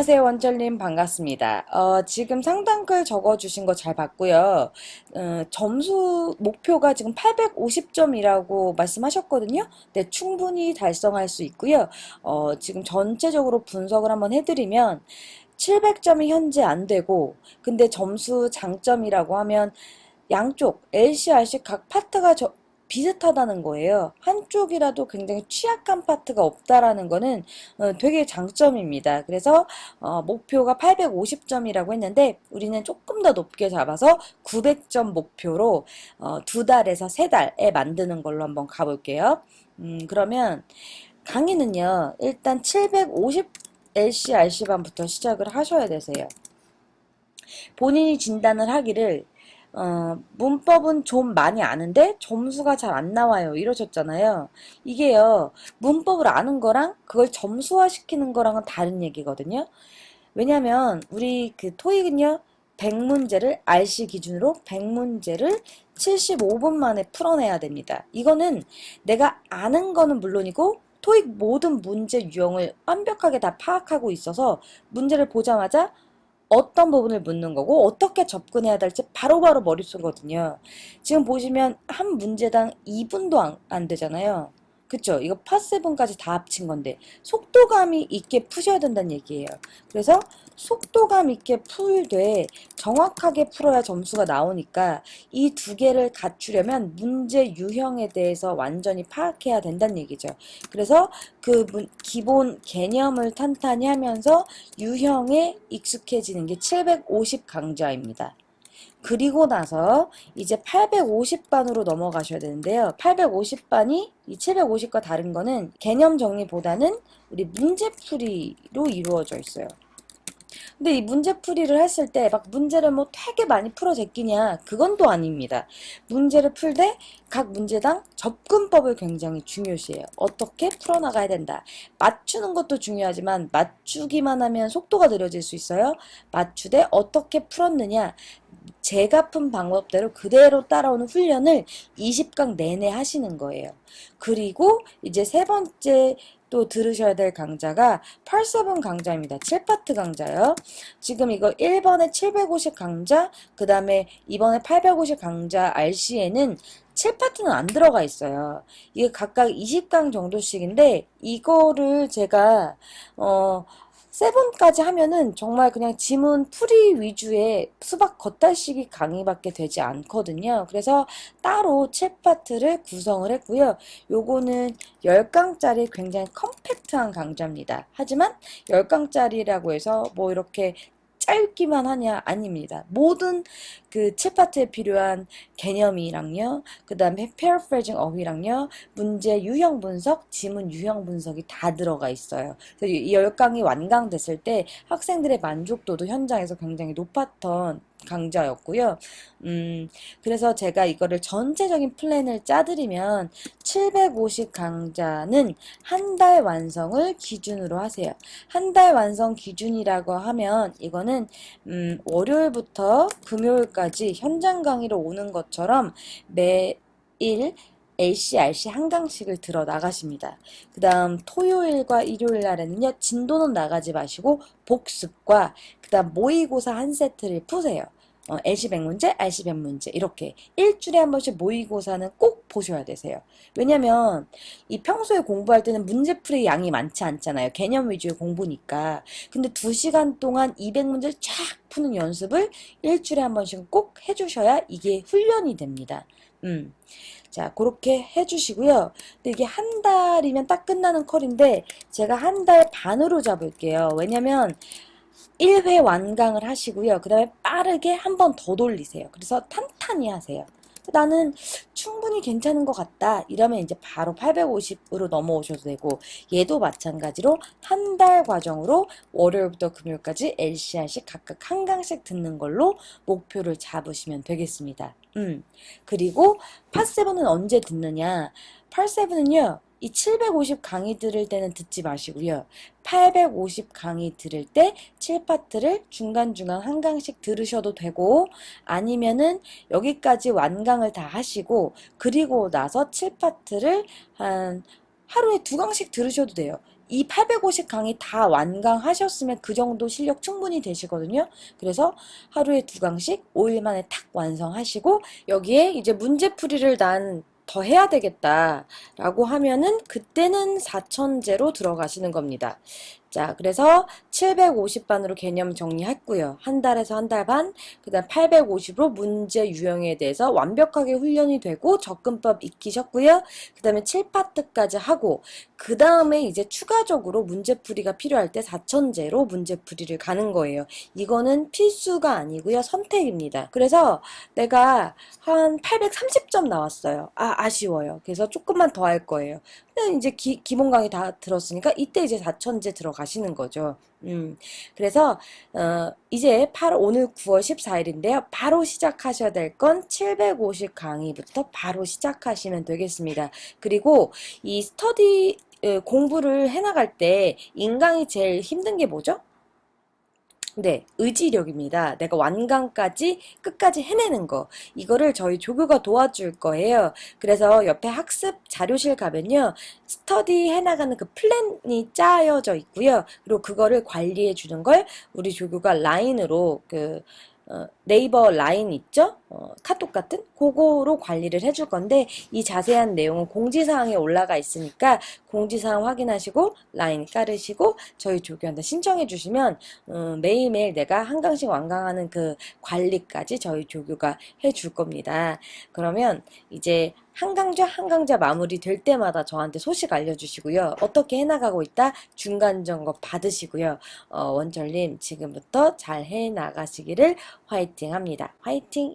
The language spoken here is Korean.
안녕하세요, 원철님. 반갑습니다. 어, 지금 상단글 적어주신 거 잘 봤고요. 어, 점수 목표가 지금 850점이라고 말씀하셨거든요. 네, 충분히 달성할 수 있고요. 어, 지금 전체적으로 분석을 한번 해드리면 700점이 현재 안 되고, 근데 점수 장점이라고 하면 양쪽 LC, RC 각 파트가 저- 비슷하다는 거예요. 한쪽이라도 굉장히 취약한 파트가 없다라는 거는 어, 되게 장점입니다. 그래서 어, 목표가 850점이라고 했는데 우리는 조금 더 높게 잡아서 900점 목표로 어, 두 달에서 세 달에 만드는 걸로 한번 가볼게요. 음, 그러면 강의는요, 일단 750 LC, RC반부터 시작을 하셔야 되세요. 본인이 진단을 하기를 어, 문법은 좀 많이 아는데 점수가 잘 안 나와요. 이러셨잖아요. 이게요, 문법을 아는 거랑 그걸 점수화 시키는 거랑은 다른 얘기거든요. 왜냐면 우리 그 토익은요, 100문제를 RC 기준으로 100문제를 75분 만에 풀어내야 됩니다. 이거는 내가 아는 거는 물론이고 토익 모든 문제 유형을 완벽하게 다 파악하고 있어서 문제를 보자마자 어떤 부분을 묻는 거고 어떻게 접근해야 될지 바로바로 머릿속이거든요. 지금 보시면 한 문제당 2분도 안, 안 되잖아요. 그쵸? 이거 파7까지 다 합친 건데 속도감이 있게 푸셔야 된다는 얘기예요. 그래서 속도감 있게 풀되 정확하게 풀어야 점수가 나오니까 이 두 개를 갖추려면 문제 유형에 대해서 완전히 파악해야 된다는 얘기죠. 그래서 그 문- 기본 개념을 탄탄히 하면서 유형에 익숙해지는 게 750 강좌입니다. 그리고 나서 이제 850반으로 넘어가셔야 되는데요. 850반이 이 750과 다른 거는 개념 정리보다는 우리 문제풀이로 이루어져 있어요. 근데 이 문제풀이를 했을 때 막 문제를 뭐 되게 많이 풀어 제끼냐 그건 또 아닙니다. 문제를 풀 때 각 문제당 접근법을 굉장히 중요시해요. 어떻게 풀어나가야 된다. 맞추는 것도 중요하지만 맞추기만 하면 속도가 느려질 수 있어요. 맞추되 어떻게 풀었느냐 제가 푼 방법대로 그대로 따라오는 훈련을 20강 내내 하시는 거예요. 그리고 이제 세 번째 또 들으셔야 될 강좌가 87 강좌입니다. 7파트 강좌요. 지금 이거 1번에 750 강좌, 그 다음에 이번에 850 강좌 RC에는 7파트는 안 들어가 있어요. 이게 각각 20강 정도씩인데, 이거를 제가, 어, 세븐까지 하면은 정말 그냥 지문 풀이 위주의 수박 겉달시기 강의밖에 되지 않거든요. 그래서 따로 7파트를 구성을 했고요. 요거는 10강짜리 굉장히 컴팩트한 강좌입니다. 하지만 10강짜리라고 해서 뭐 이렇게 짧기만 하냐? 아닙니다. 모든 그 7파트에 필요한 개념이랑요, 그 다음에 paraphrasing 어휘랑요, 문제 유형 분석, 지문 유형 분석이 다 들어가 있어요. 그래서 이 10강이 완강됐을 때 학생들의 만족도도 현장에서 굉장히 높았던 강좌였고요. 음, 그래서 제가 이거를 전체적인 플랜을 짜드리면 750 강좌는 한 달 완성을 기준으로 하세요. 한 달 완성 기준이라고 하면 이거는 음, 월요일부터 금요일까지 현장 강의로 오는 것처럼 매일 LC, RC 한 강씩을 들어 나가십니다. 그 다음 토요일과 일요일 날에는요, 진도는 나가지 마시고 복습과 그 다음 모의고사 한 세트를 푸세요. 어, LC 100문제, RC 100문제 이렇게 일주일에 한 번씩 모의고사는 꼭 보셔야 되세요. 왜냐면 이 평소에 공부할 때는 문제풀이 양이 많지 않잖아요. 개념 위주의 공부니까. 근데 두 시간 동안 200문제를 쫙 푸는 연습을 일주일에 한 번씩 꼭 해주셔야 이게 훈련이 됩니다. 음. 자, 그렇게 해주시고요. 근데 이게 한 달이면 딱 끝나는 컬인데, 제가 한 달 반으로 잡을게요. 왜냐면, 1회 완강을 하시고요. 그 다음에 빠르게 한 번 더 돌리세요. 그래서 탄탄히 하세요. 나는 충분히 괜찮은 것 같다. 이러면 이제 바로 850으로 넘어오셔도 되고, 얘도 마찬가지로 한 달 과정으로 월요일부터 금요일까지 LCRC 각각 한 강씩 듣는 걸로 목표를 잡으시면 되겠습니다. 음. 그리고 파7은 언제 듣느냐? 파7은요, 이 750 강의 들을 때는 듣지 마시고요. 850 강의 들을 때 7파트를 중간중간 한 강씩 들으셔도 되고 아니면은 여기까지 완강을 다 하시고 그리고 나서 7파트를 한 하루에 두 강씩 들으셔도 돼요. 이 850 강의 다 완강하셨으면 그 정도 실력 충분히 되시거든요. 그래서 하루에 두 강씩 5일 만에 탁 완성하시고 여기에 이제 문제풀이를 난 더 해야 되겠다라고 하면은 그때는 4천제로 들어가시는 겁니다. 자, 그래서 750반으로 개념 정리했고요. 한 달에서 한 달 반, 그 다음 850으로 문제 유형에 대해서 완벽하게 훈련이 되고 접근법 익히셨고요. 그 다음에 7파트까지 하고, 그 다음에 이제 추가적으로 문제풀이가 필요할 때 4천제로 문제풀이를 가는 거예요. 이거는 필수가 아니고요. 선택입니다. 그래서 내가 한 830점 나왔어요. 아, 아쉬워요. 그래서 조금만 더 할 거예요. 근데 이제 기, 기본 강의 다 들었으니까 이때 이제 4천제 들어가 시는 거죠. 음, 그래서, 어, 이제 8, 오늘 9월 14일인데요. 바로 시작하셔야 될 건 750 강의부터 바로 시작하시면 되겠습니다. 그리고 이 스터디, 어, 공부를 해나갈 때 인강이 제일 힘든 게 뭐죠? 네, 의지력입니다. 내가 완강까지 끝까지 해내는 거. 이거를 저희 조교가 도와줄 거예요. 그래서 옆에 학습 자료실 가면요. 스터디 해나가는 그 플랜이 짜여져 있고요. 그리고 그거를 관리해 주는 걸 우리 조교가 라인으로 그 어, 네이버 라인 있죠? 어, 카톡 같은? 그거로 관리를 해줄 건데, 이 자세한 내용은 공지사항에 올라가 있으니까, 공지사항 확인하시고, 라인 깔으시고, 저희 조교한테 신청해 주시면, 어, 매일매일 내가 한강씩 완강하는 그 관리까지 저희 조교가 해줄 겁니다. 그러면 이제 한강좌 한강좌 마무리 될 때마다 저한테 소식 알려주시고요. 어떻게 해나가고 있다? 중간 점검 받으시고요. 어, 원철님 지금부터 잘 해나가시기를 화이팅 합니다. 화이팅!